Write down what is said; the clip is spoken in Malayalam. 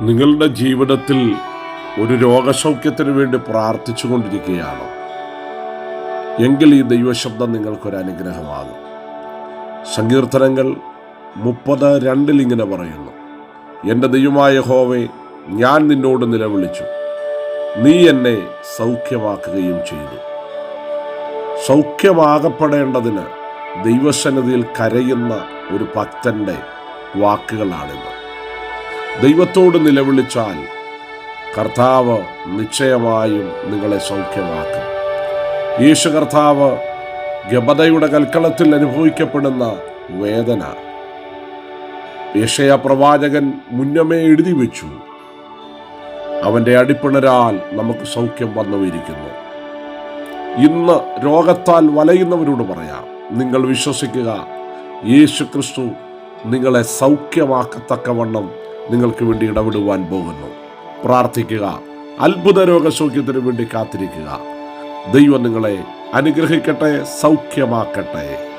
നിങ്ങളുടെ ജീവിതത്തിൽ ഒരു രോഗസൗഖ്യത്തിന് വേണ്ടി പ്രാർത്ഥിച്ചു കൊണ്ടിരിക്കുകയാണ് എങ്കിൽ ഈ ദൈവശബ്ദം നിങ്ങൾക്കൊരു അനുഗ്രഹമാകും. സങ്കീർത്തനങ്ങൾ മുപ്പത് രണ്ടിൽ ഇങ്ങനെ പറയുന്നു. എന്റെ ദൈവമായ ഹോവെ ഞാൻ നിന്നോട് നിലവിളിച്ചു. നീ എന്നെ സൗഖ്യമാക്കുകയും ചെയ്തു. സൗഖ്യമാകപ്പെടേണ്ടതിന് ദൈവസന്നിധിയിൽ കരയുന്ന ഒരു ഭക്തന്റെ വാക്കുകളാണിത്. ദൈവത്തോട് നിലവിളിച്ചാൽ കർത്താവ് നിശ്ചയമായും നിങ്ങളെ സൗഖ്യമാക്കും. യേശു കർത്താവ് ഗബതയുടെ കൽക്കളത്തിൽ അനുഭവിക്കപ്പെടുന്ന വേദന. യേശയ പ്രവാചകൻ മുന്നമേ എഴുതി വെച്ചു. അവന്റെ അടിപ്പിണരാൽ നമുക്ക് സൗഖ്യം വന്നുവരിക്കുന്നു. ഇന്ന് രോഗത്താൽ വലയുന്നവരോട് പറയാം നിങ്ങൾ വിശ്വസിക്കുക യേശു ക്രിസ്തു നിങ്ങളെ സൗഖ്യമാക്കത്തക്കവണ്ണം നിങ്ങൾക്ക് വേണ്ടി ഇടപെടുവാൻ പോകുന്നു. പ്രാർത്ഥിക്കുക. അത്ഭുത രോഗസൗഖ്യത്തിന് വേണ്ടി കാത്തിരിക്കുക. ദൈവം നിങ്ങളെ അനുഗ്രഹിക്കട്ടെ സൗഖ്യമാക്കട്ടെ.